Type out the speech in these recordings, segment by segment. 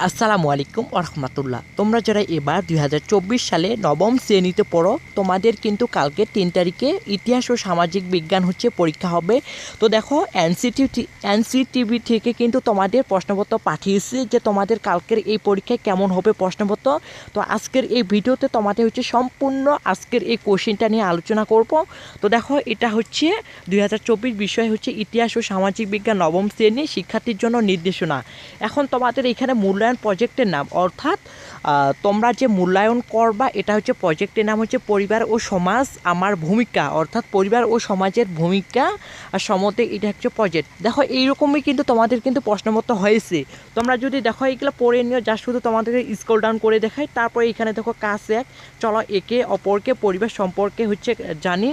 আসসালামু আলাইকুম রহমতুল্লাহ। তোমরা যারা এবার দুই হাজার চব্বিশ সালে নবম শ্রেণীতে পড়ো, তোমাদের কিন্তু কালকে তিন তারিখে ইতিহাস ও সামাজিক বিজ্ঞান হচ্ছে পরীক্ষা হবে। তো দেখো এনসিটি এনসিটিভি থেকে কিন্তু তোমাদের প্রশ্নপত্র পাঠিয়েছে যে তোমাদের কালকের এই পরীক্ষায় কেমন হবে প্রশ্নপত্র। তো আজকের এই ভিডিওতে তোমাদের হচ্ছে সম্পূর্ণ আজকের এই কোশ্চেনটা নিয়ে আলোচনা করব। তো দেখো, এটা হচ্ছে দু হাজার চব্বিশ বিষয় হচ্ছে ইতিহাস ও সামাজিক বিজ্ঞান নবম শ্রেণি শিক্ষার্থীর জন্য নির্দেশনা। এখন তোমাদের এখানে মূল্যায়ন প্রজেক্টের নাম। অর্থাৎ তোমরা যে মূল্যায়ন করবা, এটা হচ্ছে প্রজেক্টের নাম হচ্ছে পরিবার ও সমাজ আমার ভূমিকা। অর্থাৎ পরিবার ও সমাজের ভূমিকা আর সমতে এটা হচ্ছে প্রজেক্ট দেখো, এইরকমই কিন্তু তোমাদের কিন্তু প্রশ্নমত হয়েছে। তোমরা যদি দেখো, এইগুলো পড়ে নিও, যা শুধু তোমাদেরকে স্কল ডাউন করে দেখাই তারপরে এখানে দেখো, কাজ এক, চলো একে অপরকে, পরিবার সম্পর্কে হচ্ছে জানি।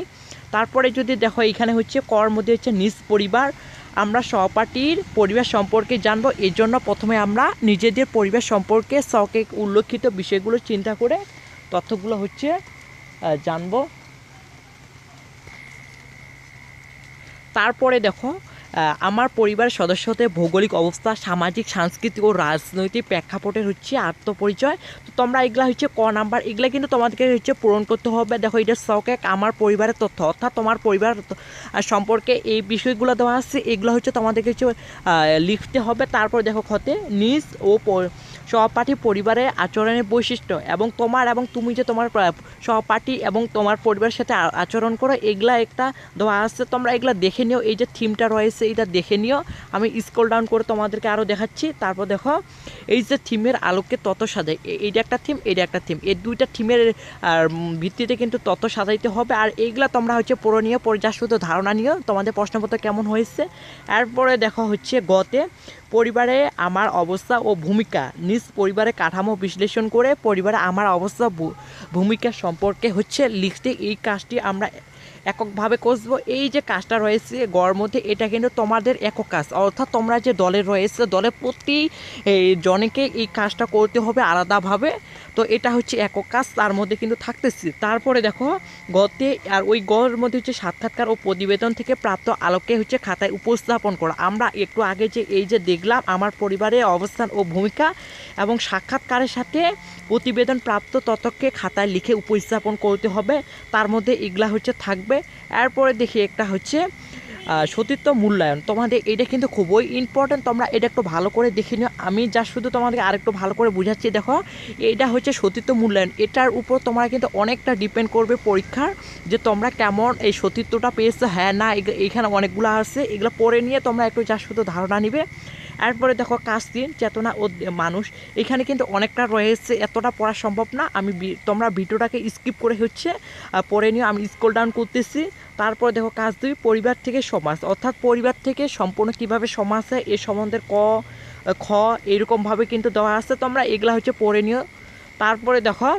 তারপরে যদি দেখো এখানে হচ্ছে কর মধ্যে হচ্ছে নিজ পরিবার আমরা সহপাঠীর পরিবেশ সম্পর্কে জানব। এর জন্য প্রথমে আমরা নিজেদের পরিবেশ সম্পর্কে শখে উল্লেখিত বিষয়গুলো চিন্তা করে তথ্যগুলো হচ্ছে জানব। তারপরে দেখো আমার পরিবারের সদস্যদের ভৌগোলিক অবস্থা, সামাজিক, সাংস্কৃতিক ও রাজনৈতিক প্রেক্ষাপটের হচ্ছে আত্মপরিচয়। তো তোমরা এগুলা হচ্ছে ক নাম্বার, এগুলা কিন্তু তোমাদেরকে হচ্ছে পূরণ করতে হবে। দেখো, এটা শখ আমার পরিবারের তথ্য, অর্থাৎ তোমার পরিবার সম্পর্কে এই বিষয়গুলো দেওয়া আছে। এগুলো হচ্ছে তোমাদেরকে হচ্ছে লিখতে হবে। তারপর দেখো ক্ষতে নিজ ও সহপাঠী পরিবারের আচরণের বৈশিষ্ট্য এবং তোমার এবং তুমি যে তোমার সহপাঠী এবং তোমার পরিবারের সাথে আচরণ করো, এগুলা একটা দেওয়া আছে। তোমরা এগুলা দেখে নিও। এই যে থিমটা রয়েছে এটা দেখে নিও। আমি স্কল ডাউন করে তোমাদেরকে আরও দেখাচ্ছি। তারপর দেখো, এই যে থিমের আলোকে তত সাজাই এইটা একটা থিম এটা একটা থিম। এই দুইটা থিমের ভিত্তিতে কিন্তু তত সাজাইতে হবে। আর এইগুলা তোমরা হচ্ছে পরে যা শুধু ধারণা নিও, তোমাদের প্রশ্নপত্র কেমন হয়েছে। এরপরে দেখো হচ্ছে গতে, পরিবারে আমার অবস্থা ও ভূমিকা। নিজ পরিবারে কাঠামো বিশ্লেষণ করে পরিবারে আমার অবস্থা ভূমিকা সম্পর্কে হচ্ছে লিখতে এই কাজটি আমরা এককভাবে করব এই যে কাজটা রয়েছে গড় মধ্যে, এটা কিন্তু তোমাদের একক কাজ। অর্থাৎ তোমরা যে দলে রয়েছে, দলে প্রতি জনকে এই কাজটা করতে হবে আলাদাভাবে। তো এটা হচ্ছে একক কাজ, তার মধ্যে কিন্তু থাকতেছে। তারপরে দেখো, গতে আর ওই গড়ের মধ্যে হচ্ছে সাক্ষাৎকার ও প্রতিবেদন থেকে প্রাপ্ত আলোকে হচ্ছে খাতায় উপস্থাপন করা। আমরা একটু আগে যে, এই যে দেখলাম, আমার পরিবারের অবস্থান ও ভূমিকা এবং সাক্ষাৎকারের সাথে প্রতিবেদন প্রাপ্ত তথ্যকে খাতায় লিখে উপস্থাপন করতে হবে। তার মধ্যে এগুলা হচ্ছে থাকবে। এরপরে দেখি একটা হচ্ছে সতীত্ব মূল্যায়ন। তোমাদের এটা কিন্তু খুবই ইম্পর্ট্যান্ট তোমরা এটা একটু ভালো করে দেখে নিও। আমি যা শুধু তোমাদেরকে আরেকটু ভালো করে বুঝাচ্ছি, দেখো, এটা হচ্ছে সতীত্ব মূল্যায়ন। এটার উপর তোমরা কিন্তু অনেকটা ডিপেন্ড করবে পরীক্ষার, যে তোমরা কেমন এই সতীত্বটা পেয়েছ। হ্যাঁ না এইখানে অনেকগুলো আছে, এগুলো পড়ে নিয়ে তোমরা একটু যা শুধু ধারণা নিবে। এরপরে দেখো কাজ তিন চেতনা ও মানুষ। এখানে কিন্তু অনেকটা রয়েছে, এতটা পড়া সম্ভব না। আমি তোমরা ভিডিওটাকে স্কিপ করে হচ্ছে পড়ে নিও। আমি স্কুল ডাউন করতেছি। তারপর দেখো কাজ দুই পরিবার থেকে সমাজ। অর্থাৎ পরিবার থেকে সম্পূর্ণ কীভাবে সমাজ হয়, এ সম্বন্ধে ক, খ, এরকমভাবে কিন্তু দেওয়া আছে। তোমরা এগুলা হচ্ছে পড়ে নিও। তারপরে দেখো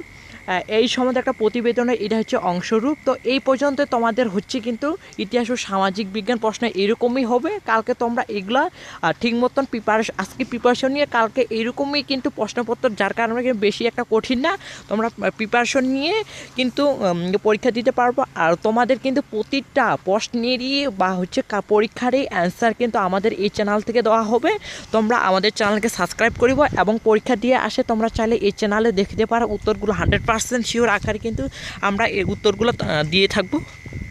এই সম্বন্ধে একটা প্রতিবেদনের এটা হচ্ছে অংশরূপ। তো এই পর্যন্ত তোমাদের হচ্ছে কিন্তু ইতিহাস ও সামাজিক বিজ্ঞান প্রশ্ন এরকমই হবে। কালকে তোমরা এগুলা ঠিক মতন প্রিপারেশন আজকে প্রিপারেশন নিয়ে কালকে এরকমই কিন্তু প্রশ্নপত্র, যার কারণে বেশি একটা কঠিন না। তোমরা প্রিপারেশন নিয়ে কিন্তু পরীক্ষা দিতে পারব। আর তোমাদের কিন্তু প্রতিটা প্রশ্নেরই বা হচ্ছে পরীক্ষারই অ্যান্সার কিন্তু আমাদের এই চ্যানেল থেকে দেওয়া হবে। তোমরা আমাদের চ্যানেলকে সাবস্ক্রাইব করিব এবং পরীক্ষা দিয়ে আসে তোমরা চাইলে এই চ্যানেলে দেখতে পারো উত্তরগুলো হান্ড্রেড পার্সেন্ট শিওর আকারে কিন্তু আমরা এই উত্তরগুলো দিয়ে থাকব।